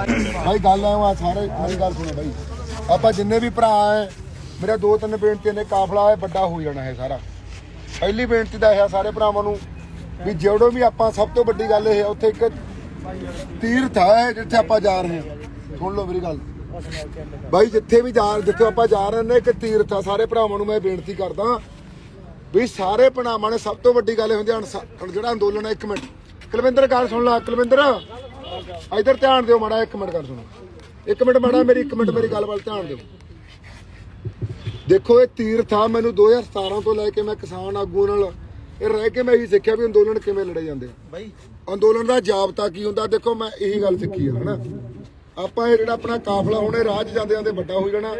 ਭਾਈ, ਗੱਲ ਐ ਆ ਸਾਰੇ ਮੇਰੀ ਗੱਲ ਸੁਣੋ ਭਾਈ ਆਪਾਂ ਜਿੰਨੇ ਵੀ ਭਰਾ ਐ, ਮੇਰੇ ਦੋ ਤਿੰਨ ਬੇਨਤੀਆਂ ਨੇ, ਕਾਫਲਾ ਹੈ ਵੱਡਾ ਹੋ ਜਾਣਾ ਹੈ ਸਾਰਾ। ਪਹਿਲੀ ਬੇਨਤੀ ਦਾ ਇਹ ਆ ਸਾਰੇ ਭਰਾਵਾਂ ਨੂੰ ਵੀ ਜਿਹੜੋ ਵੀ ਆਪਾਂ ਸਭ ਤੋਂ ਵੱਡੀ ਗੱਲ ਇਹ ਆ, ਉੱਥੇ ਇੱਕ ਤੀਰਥ ਹੈ ਜਿੱਥੇ ਆਪਾਂ ਜਾ ਰਹੇ ਹਾਂ। ਸੁਣ ਲਓ ਮੇਰੀ ਗੱਲ। ਭਾਈ ਜਿੱਥੇ ਵੀ ਜਾ ਜਿੱਥੇ ਆਪਾਂ ਜਾ ਰਹੇ ਨੇ, ਇੱਕ ਤੀਰਥ ਆ। ਸਾਰੇ ਭਰਾਵਾਂ ਨੂੰ ਮੈਂ ਬੇਨਤੀ ਕਰਦਾ ਵੀ ਸਾਰੇ ਭਰਾਵਾਂ ਨੇ ਸਭ ਤੋਂ ਵੱਡੀ ਗੱਲ ਇਹ ਹੁੰਦੀ ਆ ਜਿਹੜਾ ਅੰਦੋਲਨ ਹੈ ਇੱਕ ਮਿੰਟ। ਕੁਲਵਿੰਦਰ, ਗੱਲ ਸੁਣ ਲੈ, ਕੁਲਵਿੰਦਰ। ਇਧਰ ਧਿਆਨ ਦਿਓ ਮਾੜਾ ਇੱਕ ਮਿੰਟ ਗੱਲ ਸੁਣੋ। ਇੱਕ ਮਿੰਟ ਮਾੜਾ ਮੇਰੀ ਇੱਕ ਮਿੰਟ ਮੇਰੀ ਗੱਲ ਵੱਲ ਧਿਆਨ ਦਿਓ। ਦੇਖੋ ਇਹ ਤੀਰਥ ਆ ਮੈਨੂੰ 2017 ਤੋਂ ਲੈ ਕੇ ਮੈਂ ਕਿਸਾਨ ਆਗੂ ਨਾਲ ਇਹ ਰਹਿ ਕੇ ਮੈਂ ਇਹੀ ਸਿੱਖਿਆ ਵੀ ਅੰਦੋਲਨ ਕਿਵੇਂ ਲੜੇ ਜਾਂਦੇ ਆ। ਬਾਈ। ਅੰਦੋਲਨ ਦਾ ਜਾਬਤਾ ਕੀ ਹੁੰਦਾ? ਦੇਖੋ ਮੈਂ ਇਹੀ ਗੱਲ ਸਿੱਖੀ ਆ ਹਨਾ? ਆਪਾਂ ਇਹ ਜਿਹੜਾ ਆਪਣਾ ਕਾਫਲਾ ਹੁਣੇ ਰਾਹ 'ਚ ਜਾਂਦੇ ਜਾਂਦੇ ਵੱਡਾ ਹੋ ਜਾਣਾ।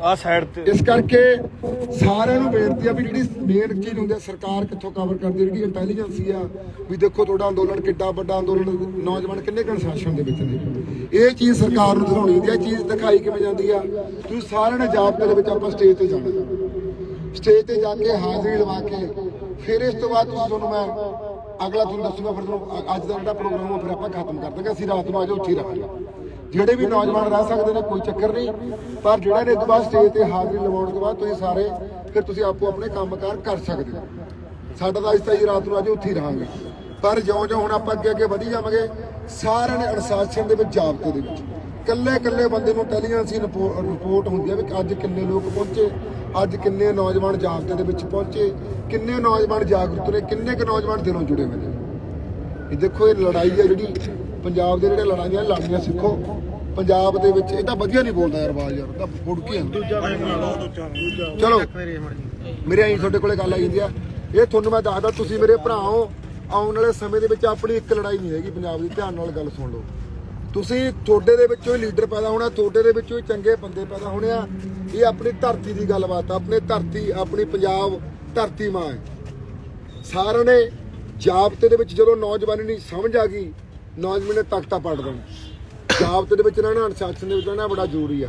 ਆ ਸਾਈਡ ਤੇ। ਇਸ ਕਰਕੇ ਸਾਰਿਆਂ ਨੂੰ ਬੇਨਤੀ ਆ ਵੀ ਜਿਹੜੀ ਮੇਨ ਚੀਜ਼ ਹੁੰਦੀ ਆ ਸਰਕਾਰ ਕਿੱਥੋਂ ਕਵਰ ਕਰਦੀ ਜਿਹੜੀ ਇੰਟੈਲੀਜੈਂਸੀ ਆ ਵੀ ਦੇਖੋ ਤੁਹਾਡਾ ਅੰਦੋਲਨ ਕਿੱਡਾ ਵੱਡਾ ਅੰਦੋਲਨ ਨੌਜਵਾਨ ਕਿੰਨੇ ਕਨਸੈਸ਼ਨ ਦੇ ਵਿੱਚ ਨੇ। ਇਹ ਚੀਜ਼ ਸਰਕਾਰ ਨੂੰ ਦਿਖਾਉਣੀ ਹੁੰਦੀ ਆ ਚੀਜ਼ ਦਿਖਾਈ ਕਿਵੇਂ ਜਾਂਦੀ ਆ? ਤੁਸੀਂ ਸਾਰਿਆਂ ਨੇ ਜਾਬਤੇ ਦੇ ਵਿੱਚ ਆਪਾਂ ਸਟੇਜ ਤੇ ਜਾਣਾ। ਸਟੇਜ ਤੇ ਜਾ ਕੇ ਹਾਜ਼ਰੀ ਲਵਾ ਕੇ ਫਿਰ ਇਸ ਤੋਂ ਬਾਅਦ ਤੁਸੀਂ ਤੁਹਾਨੂੰ ਮੈਂ ਅਗਲਾ ਤੁਹਾਨੂੰ ਦੱਸੂਗਾ, ਫਿਰ ਤੁਹਾਨੂੰ ਅੱਜ ਦਾ ਜਿਹੜਾ ਪ੍ਰੋਗਰਾਮ ਉਹ ਫਿਰ ਆਪਾਂ ਖਤਮ ਕਰ ਦਾਂਗੇ, ਅਸੀਂ ਰਾਤ ਨੂੰ ਆਜੋ ਉੱਥੇ ਹੀ ਰਹਾਂਗੇ। ਜਿਹੜੇ ਵੀ ਨੌਜਵਾਨ ਰਹਿ ਸਕਦੇ ਨੇ, ਕੋਈ ਚੱਕਰ ਨਹੀਂ, ਪਰ ਜਿਹੜਾ ਨੇ ਇਸ ਤੋਂ ਬਾਅਦ ਸਟੇਜ ਤੇ ਹਾਜ਼ਰੀ ਲਵਾਉਣ ਤੋਂ ਬਾਅਦ ਤੁਸੀਂ ਸਾਰੇ, ਫਿਰ ਤੁਸੀਂ ਆਪੋ ਆਪਣੇ ਕੰਮਕਾਰ ਕਰ ਸਕਦੇ ਹੋ। ਸਾਡਾ ਤਾਂ ਅੱਜ ਤਾਂ ਜੀ ਰਾਤ ਨੂੰ ਆਜੋ ਉੱਥੇ ਹੀ ਰਹਾਂਗੇ। ਪਰ ਜਿਉਂ-ਜਿਉਂ ਹੁਣ ਆਪਾਂ ਅੱਗੇ ਅੱਗੇ ਵਧੀ ਜਾਵਾਂਗੇ, ਸਾਰਿਆਂ ਨੇ ਅਨੁਸ਼ਾਸਨ ਦੇ ਵਿੱਚ ਜਾਬਤੇ ਦੇ ਵਿੱਚ। ਕੱਲੇ ਕੱਲੇ ਬੰਦੇ ਨੂੰ ਇੰਟੈਲੀਜੈਂਸ ਰਿਪੋਰਟ ਹੁੰਦੀ ਹੈ ਵੀ ਅੱਜ ਕਿੰਨੇ ਲੋਕ ਪਹੁੰਚੇ, ਅੱਜ ਕਿੰਨੇ ਨੌਜਵਾਨ ਜਾਬਤੇ ਦੇ ਵਿੱਚ ਪਹੁੰਚੇ, ਕਿੰਨੇ ਨੌਜਵਾਨ ਜਾਗਰੂਕ ਨੇ, ਕਿੰਨੇ ਕੁ ਨੌਜਵਾਨ ਦਿਲੋਂ ਜੁੜੇ ਹੋਏ ਨੇ। ਇਹ ਦੇਖੋ, ਇਹ ਲੜਾਈ ਹੈ ਜਿਹੜੀ ਪੰਜਾਬ ਦੇ ਜਿਹੜੇ ਲੜਾਈਆਂ ਲੜਨੀਆਂ ਸਿੱਖੋ। ਪੰਜਾਬ ਦੇ ਵਿੱਚ ਇਹ ਤਾਂ ਵਧੀਆ ਨਹੀਂ ਬੋਲਦਾ ਯਾਰ ਬਾਜ ਯਾਰ ਤਾਂ ਫੁੜ ਕੇ ਚਲੋ, ਮੇਰੇ ਆਈ ਤੁਹਾਡੇ ਕੋਲੇ ਗੱਲ ਆਈ ਜਾਂਦੀ ਆ। ਇਹ ਤੁਹਾਨੂੰ ਮੈਂ ਦੱਸਦਾ, ਤੁਸੀਂ ਮੇਰੇ ਭਰਾ ਹੋ ਆਉਣ ਵਾਲੇ ਸਮੇਂ ਦੇ ਵਿੱਚ ਆਪਣੀ ਇੱਕ ਲੜਾਈ ਨਹੀਂ ਹੈਗੀ, ਪੰਜਾਬ ਦੀ। ਧਿਆਨ ਨਾਲ ਗੱਲ ਸੁਣ ਲਓ। ਤੁਸੀਂ ਤੁਹਾਡੇ ਦੇ ਵਿੱਚੋਂ ਹੀ ਲੀਡਰ ਪੈਦਾ ਹੋਣਾ, ਤੁਹਾਡੇ ਦੇ ਵਿੱਚੋਂ ਹੀ ਚੰਗੇ ਬੰਦੇ ਪੈਦਾ ਹੋਣੇ ਆ। ਇਹ ਆਪਣੀ ਧਰਤੀ ਦੀ ਗੱਲਬਾਤ ਆ, ਆਪਣੀ ਧਰਤੀ, ਆਪਣੀ ਪੰਜਾਬ ਧਰਤੀ ਮਾਂ ਹੈ। ਸਾਰਿਆਂ ਨੇ ਜਾਬਤੇ ਦੇ ਵਿੱਚ ਜਦੋਂ ਨੌਜਵਾਨੀ ਨਹੀਂ ਸਮਝ ਆ ਗਈ, ਨੌਜਵਾਨ ਨੇ ਤਖਤਾ ਪੜ ਦੇਣਾ। ਜਾਬਤੇ ਦੇ ਵਿੱਚ ਰਹਿਣਾ, ਅਨੁਸ਼ਾਸਨ ਦੇ ਵਿੱਚ ਰਹਿਣਾ ਬੜਾ ਜ਼ਰੂਰੀ ਆ।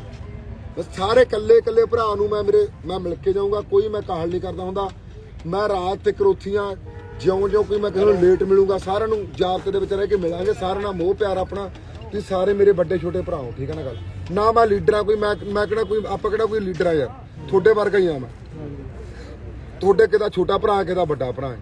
ਬਸ ਸਾਰੇ ਇਕੱਲੇ ਇਕੱਲੇ ਭਰਾ ਨੂੰ ਮੈਂ ਮੇਰੇ, ਮੈਂ ਮਿਲ ਕੇ ਜਾਊਂਗਾ, ਕੋਈ ਮੈਂ ਕਾਹਲ ਨਹੀਂ ਕਰਦਾ ਹੁੰਦਾ। ਮੈਂ ਰਾਤ ਤੇ ਕਰੋਥੀਆਂ ਜਿਉਂ ਜਿਉਂ ਕੋਈ ਮੈਂ ਕਿਸੇ ਨੂੰ ਲੇਟ ਮਿਲੂੰਗਾ, ਸਾਰਿਆਂ ਨੂੰ ਜਾਬਤੇ ਦੇ ਵਿੱਚ ਰਹਿ ਕੇ ਮਿਲਾਂਗੇ। ਸਾਰਿਆਂ ਨਾਲ ਮੋਹ ਪਿਆਰ ਆਪਣਾ ਤੁਸੀਂ ਸਾਰੇ ਮੇਰੇ ਵੱਡੇ ਛੋਟੇ ਭਰਾ ਹੋ, ਠੀਕ ਹੈ ਨਾ ਗੱਲ? ਨਾ ਮੈਂ ਲੀਡਰ ਆ, ਕੋਈ ਮੈਂ ਮੈਂ ਕਿਹੜਾ ਕੋਈ, ਆਪਾਂ ਕਿਹੜਾ ਕੋਈ ਲੀਡਰ ਆ ਯਾਰ? ਤੁਹਾਡੇ ਵਰਗਾ ਹੀ ਆ ਮੈਂ। ਤੁਹਾਡੇ ਕਿਦਾ ਛੋਟਾ ਭਰਾ ਕਿਦਾ ਵੱਡਾ ਭਰਾ ਹੈ?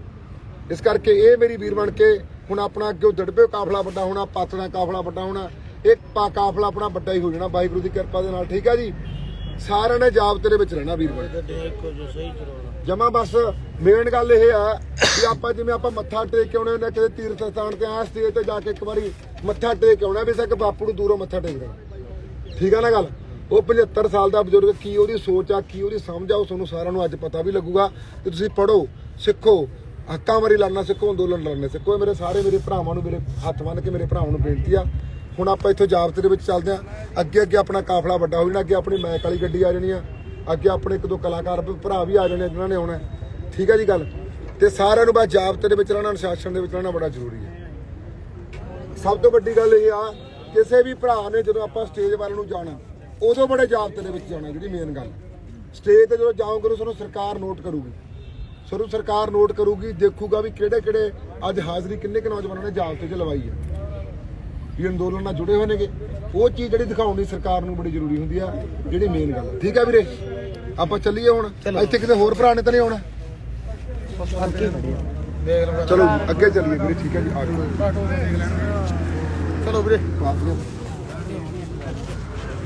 ਇਸ ਕਰਕੇ ਇਹ ਮੇਰੀ ਵੀਰ ਬਣ ਕੇ ਹੁਣ ਆਪਣਾ ਅੱਗੇ ਦੜਬੇ ਕਾਫਲਾ ਵੱਡਾ ਹੋਣਾ ਪਾਤਣਾ ਕਾਫਲਾ ਵੱਡਾ ਹੋਣਾ ਇਹ ਪਾ ਕਾਫਲਾ ਆਪਣਾ ਵੱਡਾ ਹੀ ਹੋ ਜਾਣਾ, ਵਾਹਿਗੁਰੂ ਦੀ ਕਿਰਪਾ ਦੇ ਨਾਲ, ਠੀਕ ਆ ਜੀ? ਸਾਰਿਆਂ ਨੇ ਜਾਬਤੇ ਦੇ ਵਿੱਚ ਰਹਿਣਾ ਵੀਰ ਬਣ ਜਮਾ ਬਸ ਮੇਨ ਗੱਲ ਇਹ ਆ ਕਿ ਆਪਾਂ ਜਿਵੇਂ ਆਪਾਂ ਮੱਥਾ ਟੇਕ ਕੇ ਆਉਣੇ ਆ ਕਿਸੇ ਤੀਰਥ ਸਥਾਨ ਤੇ ਆ ਸਟੇਜ ਤੇ ਜਾ ਕੇ ਇੱਕ ਵਾਰੀ ਮੱਥਾ ਟੇਕ ਕੇ ਆਉਣਾ ਵੀ ਸਕ ਬਾਪੂ ਨੂੰ ਦੂਰੋਂ ਮੱਥਾ ਟੇਕ ਦੇਣਾ ਠੀਕ ਆ ਨਾ ਗੱਲ? ਉਹ 75 ਸਾਲ ਦਾ ਬਜ਼ੁਰਗ ਕੀ ਉਹਦੀ ਸੋਚ ਆ ਕੀ ਉਹਦੀ ਸਮਝ ਆ ਉਹ ਤੁਹਾਨੂੰ ਸਾਰਿਆਂ ਨੂੰ ਅੱਜ ਪਤਾ ਵੀ ਲੱਗੂਗਾ। ਕਿ ਤੁਸੀਂ ਪੜੋ ਸਿੱਖੋ ਹੱਕਾਂ ਵਾਰੀ ਲੜਨਾ ਸਿੱਖੋ ਅੰਦੋਲਨ ਲੜਨੇ ਸਿੱਖੋ। ਮੇਰੇ ਸਾਰੇ ਮੇਰੇ ਭਰਾਵਾਂ ਨੂੰ ਮੇਰੇ ਹੱਥ ਬੰਨ ਕੇ ਮੇਰੇ ਭਰਾਵਾਂ ਨੂੰ ਬੇਨਤੀ ਆ ਹੁਣ ਆਪਾਂ ਇੱਥੋਂ ਜਾਬਤੇ ਦੇ ਵਿੱਚ ਚੱਲਦੇ ਆ ਅੱਗੇ ਅੱਗੇ ਆਪਣਾ ਕਾਫਲਾ ਵੱਡਾ ਹੋ ਜਾਣਾ, ਅੱਗੇ ਆਪਣੀ ਮੈਕ ਵਾਲੀ ਗੱਡੀ ਆ ਜਾਣੀ ਆ। ਅੱਗੇ ਆਪਣੇ ਇੱਕ ਦੋ ਕਲਾਕਾਰ ਭਰਾ ਵੀ ਆ ਜਾਣੇ ਆ ਜਿਨ੍ਹਾਂ ਨੇ ਆਉਣਾ ਠੀਕ ਹੈ ਜੀ ਗੱਲ? ਤੇ ਸਾਰਿਆਂ ਨੂੰ ਬਸ ਜਾਬਤੇ ਦੇ ਵਿੱਚ ਰਹਿਣਾ, ਅਨੁਸ਼ਾਸਨ ਦੇ ਵਿੱਚ ਰਹਿਣਾ ਬੜਾ ਜ਼ਰੂਰੀ ਹੈ। ਸਭ ਤੋਂ ਵੱਡੀ ਗੱਲ ਇਹ ਆ, ਕਿਸੇ ਵੀ ਭਰਾ ਨੇ ਜਦੋਂ ਆਪਾਂ ਸਟੇਜ ਵੱਲ ਨੂੰ ਜਾਣਾ, ਉਦੋਂ ਬੜੇ ਜਾਬਤੇ ਦੇ ਵਿੱਚ ਜਾਣਾ ਜਿਹੜੀ ਮੇਨ ਗੱਲ। ਸਟੇਜ ਤੇ ਜਦੋਂ ਜਾਓਗੇ ਤੁਹਾਨੂੰ ਸਰਕਾਰ ਨੋਟ ਕਰੂਗੀ। ਤੁਹਾਨੂੰ ਸਰਕਾਰ ਨੋਟ ਕਰੂਗੀ, ਦੇਖੂਗਾ ਵੀ ਕਿਹੜੇ ਕਿਹੜੇ ਅੱਜ ਹਾਜ਼ਰੀ ਕਿੰਨੇ ਕੁ ਨੌਜਵਾਨਾਂ ਨੇ ਜਾਬਤੇ 'ਚ ਲਵਾਈ ਹੈ। ਵੀ ਅੰਦੋਲਨ ਨਾਲ ਜੁੜੇ ਹੋਏ ਨੇਗੇ। ਉਹ ਚੀਜ਼ ਜਿਹੜੀ ਦਿਖਾਉਣੀ ਸਰਕਾਰ ਨੂੰ ਬੜੀ ਜ਼ਰੂਰੀ ਹੁੰਦੀ ਆ ਜਿਹੜੀ ਮੇਨ ਗੱਲ। ਠੀਕ ਆ ਵੀਰੇ? ਆਪਾਂ ਚੱਲੀਏ ਹੁਣ। ਇੱਥੇ ਕਿਤੇ ਹੋਰ ਭਰਾ ਨੇ ਤਾਂ ਨਹੀਂ ਆਉਣਾ? ਚਲੋ ਅੱਗੇ ਚੱਲੀਏ ਵੀਰੇ ਠੀਕ ਹੈ ਜੀ ਆ ਜਾਓ। ਚਲੋ ਵੀਰੇ ਬਾਥਰੂਮ